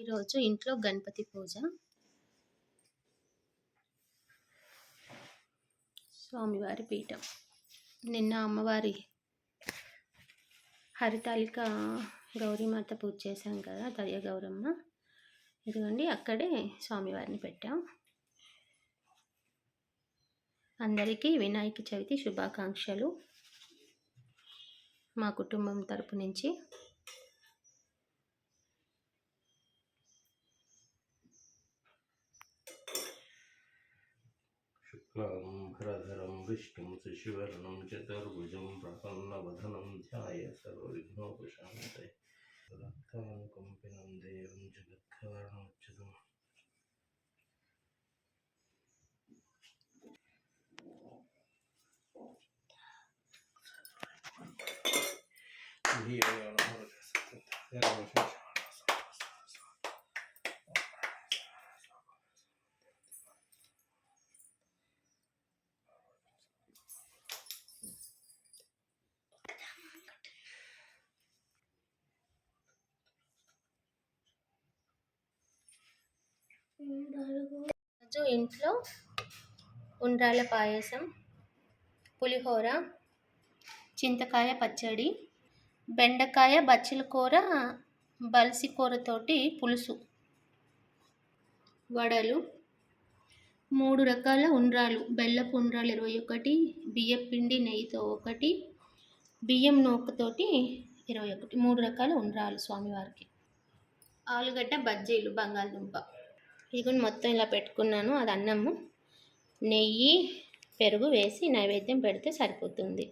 ఈరోజు ఇంట్లో గణపతి పూజ. స్వామివారి పీఠం. నిన్న అమ్మవారి హరితాళిక గౌరీమాత పూజ చేశాం కదా దయ గౌరమ్మ. ఇదిగోండి అక్కడే స్వామివారిని పెట్టాం. అందరికీ వినాయక చవితి శుభాకాంక్షలు. మా కుటుంబం తరపు నుంచి शुक्लाम्भरधरं विष्णुं शशिवर्णं चतुर्भुजं प्रसन्नवदनं ध्याय सर्वविघ्नोपशान्तये रक्तानुकम्पिनं देवं जगत्कारणमुच्युतम् धियो यो नमः రోజు ఇంట్లో ఉండ్రాల పాయసం పులిహోర చింతకాయ పచ్చడి బెండకాయ బచ్చల కూర బల్సి కూరతోటి పులుసు వడలు మూడు రకాల ఉండ్రాలు బెల్లపు ఉండ్రాలు ఇరవై ఒకటి బియ్యం పిండి నెయ్యితో ఒకటి బియ్యం నూకతోటి ఇరవై ఒకటి. మూడు రకాల ఉండ్రాలు స్వామివారికి. ఆలుగడ్డ బజ్జీలు బంగాళదుంప. ఇదిగోండి మొత్తం ఇలా పెట్టుకున్నాను అది అన్నము. నెయ్యి పెరుగు వేసి నైవేద్యం పెడితే సరిపోతుంది.